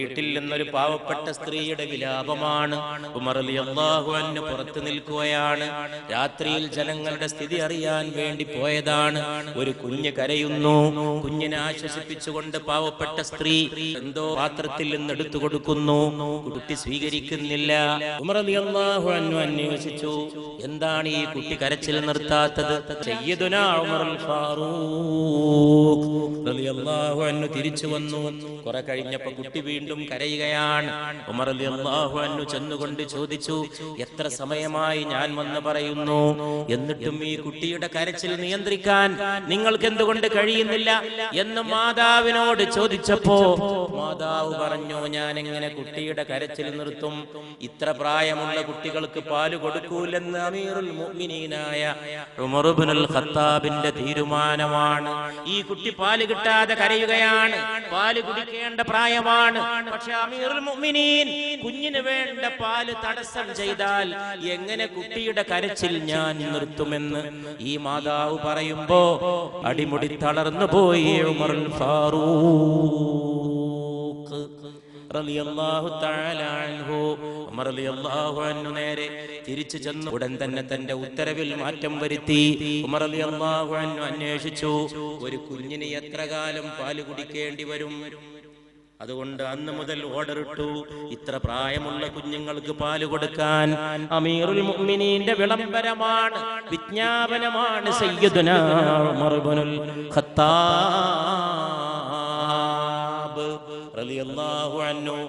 വീട്ടിൽ നിന്നൊരു പാവപ്പെട്ട സ്ത്രീയുടെ വിലാപമാണ്. ഉമർ അലി അള്ളാഹു അന്ന് പുറത്തു നിൽക്കുകയാണ്. രാത്രിയിൽ ജനങ്ങളുടെ സ്ഥിതി അറിയാൻ വേണ്ടി പോയതാണ്. ഒരു കുഞ്ഞ് കരയുന്നു. കുഞ്ഞിനെ ആശ്വസിപ്പിച്ചുകൊണ്ട് പാവപ്പെട്ട സ്ത്രീ എന്തോ പാത്രത്തിൽ നിന്ന് എടുത്തു കൊടുക്കുന്നു. കുട്ടി സ്വീകരിക്കുന്നില്ല. ഉമർ അലി അള്ളാഹു അന്നു അന്വേഷിച്ചു. എന്താണ് ഈ കുട്ടി കരച്ചിൽ നിർത്താത്തത്? തിരിച്ചു വന്നു. കുറെ കഴിഞ്ഞപ്പോ കുട്ടി വീണ്ടും കരയുകയാണ്. ഉമർ ചെന്നുകൊണ്ട് ചോദിച്ചു എത്ര സമയമായി ഞാൻ വന്ന് പറയുന്നു? എന്നിട്ടും ഈ കുട്ടിയുടെ കരച്ചിൽ നിയന്ത്രിക്കാൻ നിങ്ങൾക്ക് എന്തുകൊണ്ട് കഴിയുന്നില്ല? എന്ന് മാതാവിനോട് ചോദിച്ചപ്പോ മാതാവ് പറഞ്ഞു ഞാൻ എങ്ങനെ കുട്ടിയുടെ കരച്ചിൽ നിർത്തും? ഇത്ര പ്രായമുള്ള കുട്ടികൾക്ക് പാൽ കൊടുക്കൂലെന്ന് അമീറുൽ മുഅ്മിനീനായ ഉമർ ഇബ്നുൽ ഖത്താബിന്റെ തീരുമാനമാണ്. ഈ കുട്ടി പാൽ കിട്ടാതെ കരയുകയാണ്. പാൽ കുടിക്കേണ്ട പ്രായമാണ്. പക്ഷെ അമീറുൽ മുഅ്മിനീൻ കുഞ്ഞിന് വേണ്ട പാൽ തടസ്സം ചെയ്താൽ എങ്ങനെ കുട്ടിയുടെ കരച്ചിൽ ഞാൻ നിർത്തുമെന്ന് ഈ മാതാവ് പറയുമ്പോ അടിമുടി തളർന്നു പോയി ഉമറുൽ ഫാറൂഖ്. നേരെ തിരിച്ചു ചെന്നു. ഉടൻ തന്നെ തന്റെ ഉത്തരവിൽ മാറ്റം വരുത്തി. ഉമർ റളിയല്ലാഹു അൻഹു അന്വേഷിച്ചു. ഒരു കുഞ്ഞിന് എത്ര കാലം പാൽ കുടിക്കേണ്ടി വരും? അതുകൊണ്ട് അന്ന് മുതൽ ഓർഡർ ഇട്ടു ഇത്ര പ്രായമുള്ള കുഞ്ഞുങ്ങൾക്ക് പാൽ കൊടുക്കാൻ അമീറുൽ മുഅ്മിനീന്റെ വിളംബരമാണ് വിജ്ഞാപനമാണ് സയ്യിദുനാ ഉമർ ഇബ്നുൽ ഖത്താബ് റളിയല്ലാഹു അൻഹു.